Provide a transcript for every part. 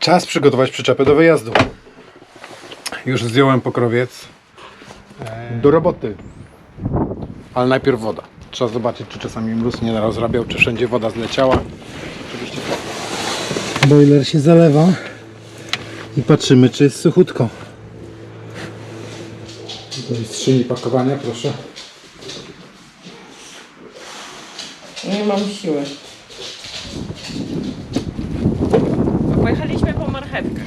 Czas przygotować przyczepę do wyjazdu. Już zdjąłem pokrowiec. Do roboty. Ale najpierw woda. Trzeba zobaczyć, czy czasami mróz nie rozrabiał, czy wszędzie woda zleciała. Oczywiście Boiler się zalewa i patrzymy, czy jest suchutko. do skrzyni pakowania, proszę. Nie mam siły. Pojechaliśmy po marchewkę.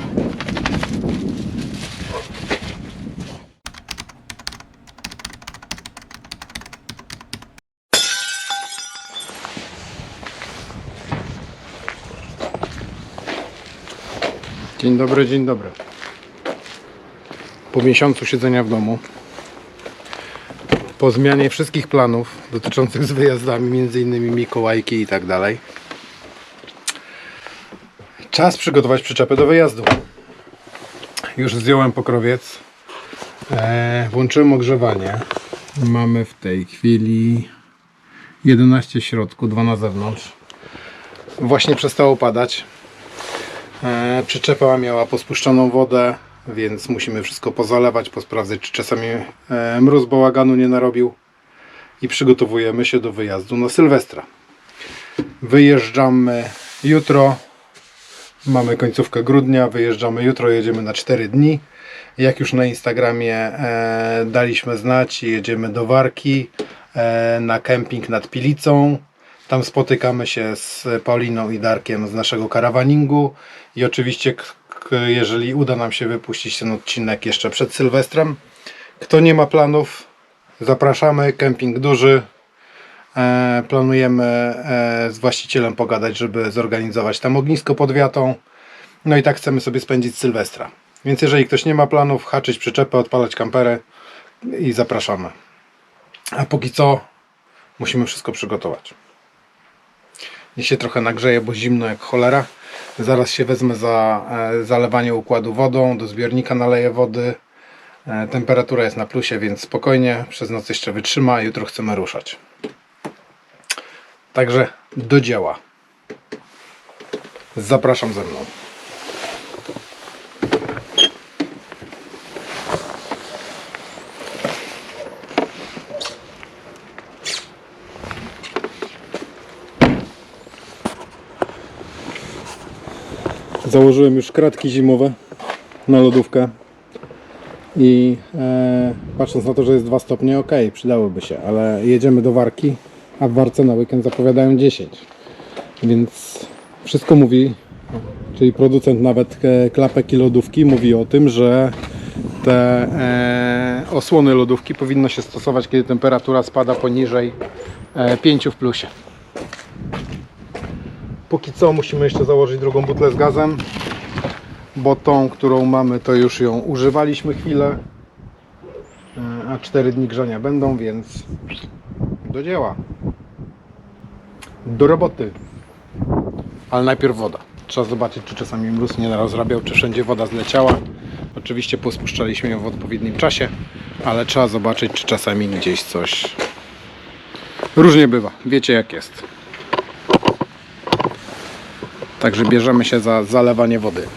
Dzień dobry, dzień dobry. Po miesiącu siedzenia w domu, po zmianie wszystkich planów dotyczących z wyjazdami, między innymi Mikołajki i tak dalej, czas przygotować przyczepę do wyjazdu. Już zdjąłem pokrowiec, e, włączyłem ogrzewanie. Mamy w tej chwili 11 w środku, 2 na zewnątrz. Właśnie przestało padać. E, Przyczepa miała pospuszczoną wodę, więc musimy wszystko pozalewać, posprawdzać, czy czasami e, mróz bałaganu nie narobił. I przygotowujemy się do wyjazdu na Sylwestra. Wyjeżdżamy jutro. Mamy końcówkę grudnia, wyjeżdżamy jutro, jedziemy na 4 dni. Jak już na Instagramie e, daliśmy znać, jedziemy do Warki e, na kemping nad Pilicą. Tam spotykamy się z Pauliną i Darkiem z naszego karawaningu i oczywiście, jeżeli uda nam się wypuścić ten odcinek jeszcze przed Sylwestrem, kto nie ma planów, zapraszamy. Kemping duży. E, planujemy e, z właścicielem pogadać, żeby zorganizować tam ognisko pod wiatą. No i tak chcemy sobie spędzić Sylwestra. Więc jeżeli ktoś nie ma planów, haczyć przyczepę, odpalać kamperę i zapraszamy. A póki co musimy wszystko przygotować. Niech się trochę nagrzeje, bo zimno jak cholera. Zaraz się wezmę za e, zalewanie układu wodą, do zbiornika naleję wody. Temperatura jest na plusie, więc spokojnie, przez noc jeszcze wytrzyma, jutro chcemy ruszać. Także do dzieła. Zapraszam ze mną. Założyłem już kratki zimowe na lodówkę i e, patrząc na to, że jest 2 stopnie, ok, przydałyby się, ale jedziemy do Warki, a w Warce na weekend zapowiadają 10. Więc wszystko mówi, czyli producent nawet e, klapek i lodówki mówi o tym, że te e, osłony lodówki powinno się stosować, kiedy temperatura spada poniżej e, 5 w plusie. Póki co musimy jeszcze założyć drugą butlę z gazem, bo tą, którą mamy, to już ją używaliśmy chwilę, E, a 4 dni grzania będą, więc do dzieła. Do roboty. Ale najpierw woda. Trzeba zobaczyć, czy czasami mróz nie rozrabiał, czy wszędzie woda zleciała. Oczywiście pospuszczaliśmy ją w odpowiednim czasie, ale trzeba zobaczyć, czy czasami gdzieś coś... Różnie bywa. Wiecie jak jest. Także bierzemy się za zalewanie wody.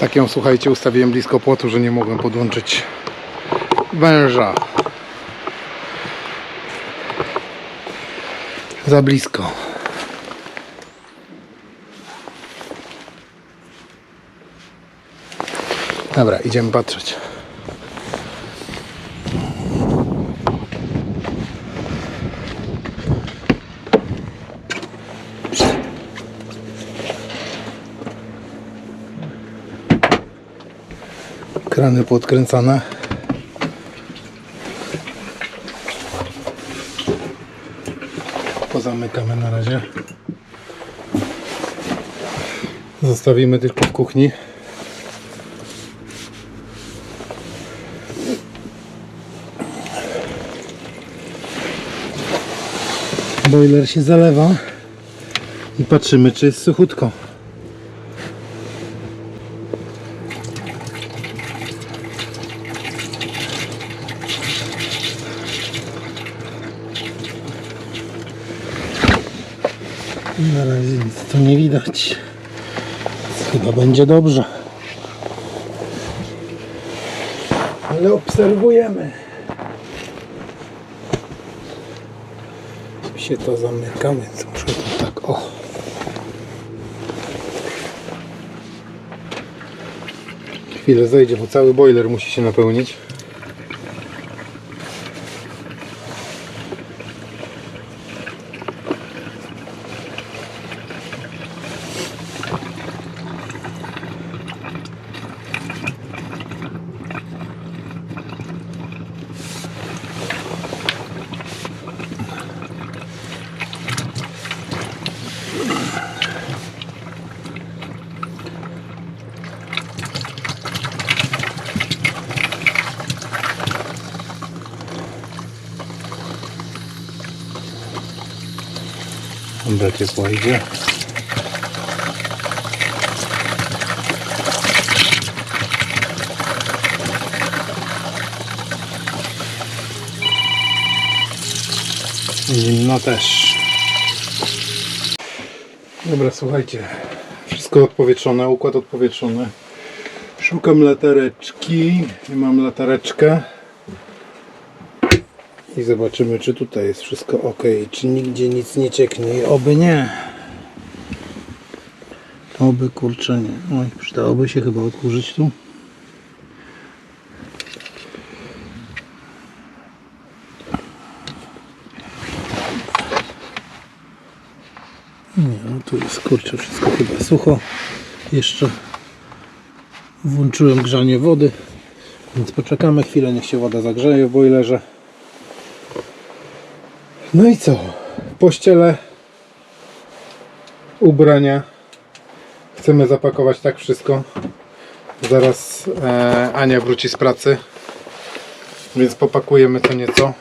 Tak ją, słuchajcie, ustawiłem blisko płotu, że nie mogłem podłączyć węża. Za blisko. Dobra, idziemy patrzeć. Krany podkręcane. pozamykamy na razie. Zostawimy tylko w kuchni. Boiler się zalewa i patrzymy czy jest suchutko. Na razie nic tu nie widać. Chyba będzie dobrze. Ale obserwujemy. się to zamyka, więc muszę to tak o. Chwilę zejdzie, bo cały boiler musi się napełnić. Dobra, ciepło idzie. Zimno też. Dobra, słuchajcie. Wszystko odpowietrzone, układ odpowietrzony. Szukam latareczki mam latareczkę. I zobaczymy, czy tutaj jest wszystko ok, czy nigdzie nic nie cieknie. Oby nie. Oby kurczę nie. Oj, przydałoby się chyba odkurzyć tu. Nie, no tu jest kurczę wszystko chyba sucho. Jeszcze włączyłem grzanie wody, więc poczekamy chwilę, niech się woda zagrzeje w boilerze. No i co? Pościele, ubrania. Chcemy zapakować tak wszystko. Zaraz e, Ania wróci z pracy, więc popakujemy to nieco.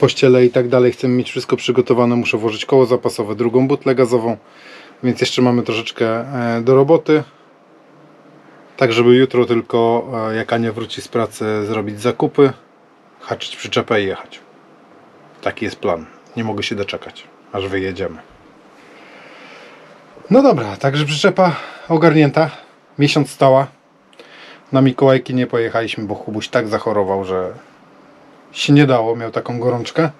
Pościele i tak dalej. Chcemy mieć wszystko przygotowane. Muszę włożyć koło zapasowe, drugą butlę gazową, więc jeszcze mamy troszeczkę e, do roboty. Tak, żeby jutro tylko, e, jak Ania wróci z pracy, zrobić zakupy, haczyć przyczepę i jechać. Taki jest plan. Nie mogę się doczekać, aż wyjedziemy. No dobra, także przyczepa ogarnięta. Miesiąc stała. Na Mikołajki nie pojechaliśmy, bo Kubuś tak zachorował, że się nie dało. Miał taką gorączkę.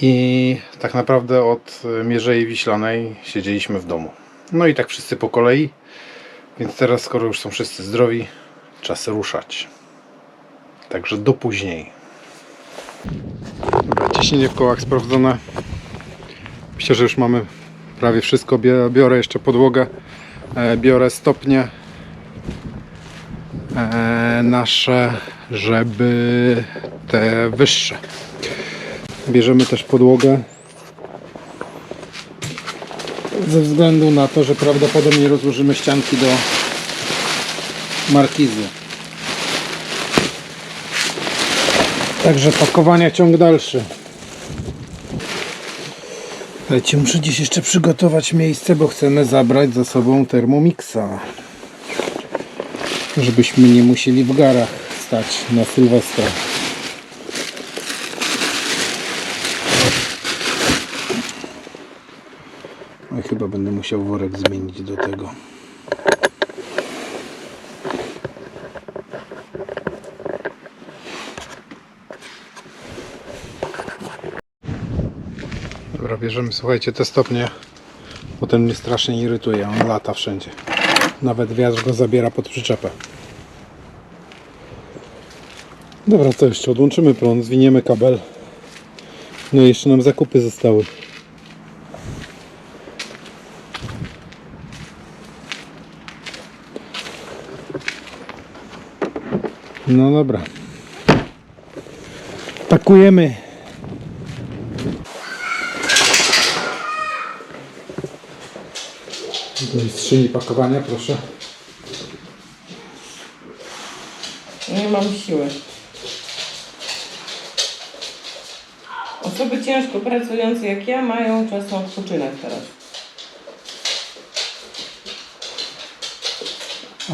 I tak naprawdę od Mierzei Wiślanej siedzieliśmy w domu. No i tak wszyscy po kolei. Więc teraz, skoro już są wszyscy zdrowi, czas ruszać. Także do później. Dobra, ciśnienie w kołach sprawdzone. Myślę, że już mamy prawie wszystko. Biorę jeszcze podłogę, e, biorę stopnie e, nasze, żeby te wyższe. Bierzemy też podłogę ze względu na to, że prawdopodobnie rozłożymy ścianki do markizy. Także pakowania ciąg dalszy. Słuchajcie, muszę dziś jeszcze przygotować miejsce, bo chcemy zabrać ze sobą Thermomixa. Żebyśmy nie musieli w garach stać na Sylwestra. No chyba będę musiał worek zmienić do tego. Dobra, bierzemy, słuchajcie, te stopnie, bo ten mnie strasznie irytuje, on lata wszędzie. Nawet wiatr go zabiera pod przyczepę. Dobra, co jeszcze? Odłączymy prąd, zwiniemy kabel. No i jeszcze nam zakupy zostały. No dobra. Do mistrzyni pakowania, proszę. Nie mam siły. Osoby ciężko pracujące jak ja mają czas na odpoczynek teraz.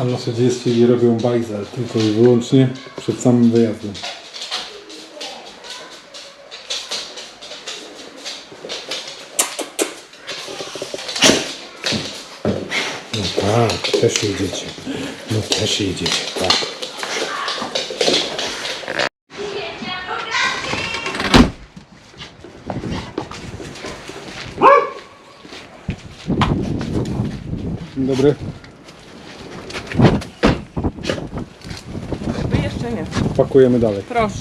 A nasze dzieci robią bajzel tylko i wyłącznie przed samym wyjazdem. No tak, też jedziecie. No też jedziecie, tak. Dzień dobry. Wy jeszcze nie. Pakujemy dalej. Proszę,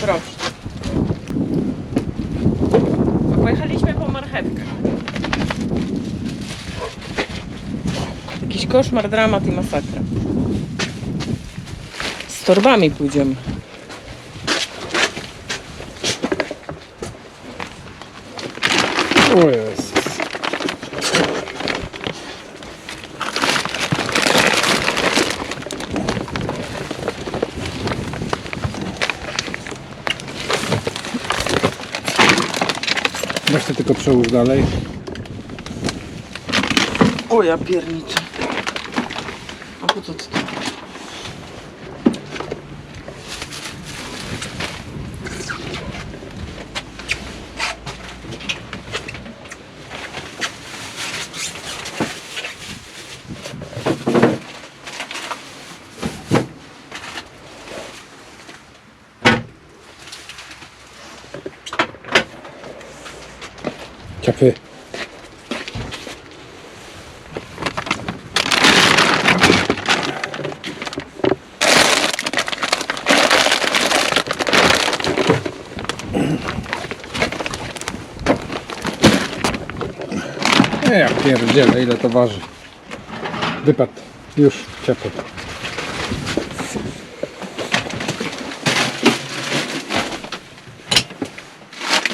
proszę. Pojechaliśmy po marchewkę. Koszmar, dramat i masakra. Z torbami pójdziemy. O Jezus. Weź tylko przełóż dalej. O ja pierniczę. A po co ty to? Ciapy. Nie, ja pierdzielę, ile to waży. Wypadł. Już, ciepło.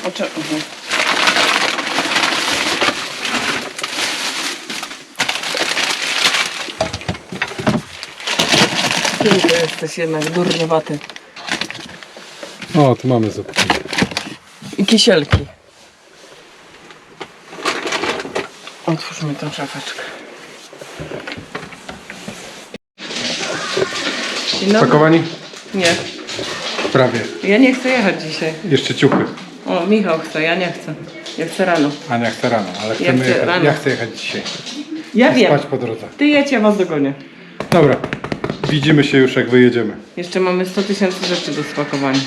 Oczekuję. Ty to jesteś jednak durniewaty. O, tu mamy zupkę. I kisielki. Otwórz mi tę szafeczkę. Dzień dobry. Pakowani? Nie, Prawie. ja nie chcę jechać dzisiaj. Jeszcze ciuchy. O, Michał chce, ja nie chcę. Ja chcę rano. Ania chce rano, ale chcę chcemy jechać. rano. Ja chcę jechać dzisiaj. Ja wiem. Spać po drodze. Ty jedź, ja was dogonię. Dobra. Widzimy się już jak wyjedziemy. Jeszcze mamy 100 tysięcy rzeczy do spakowania.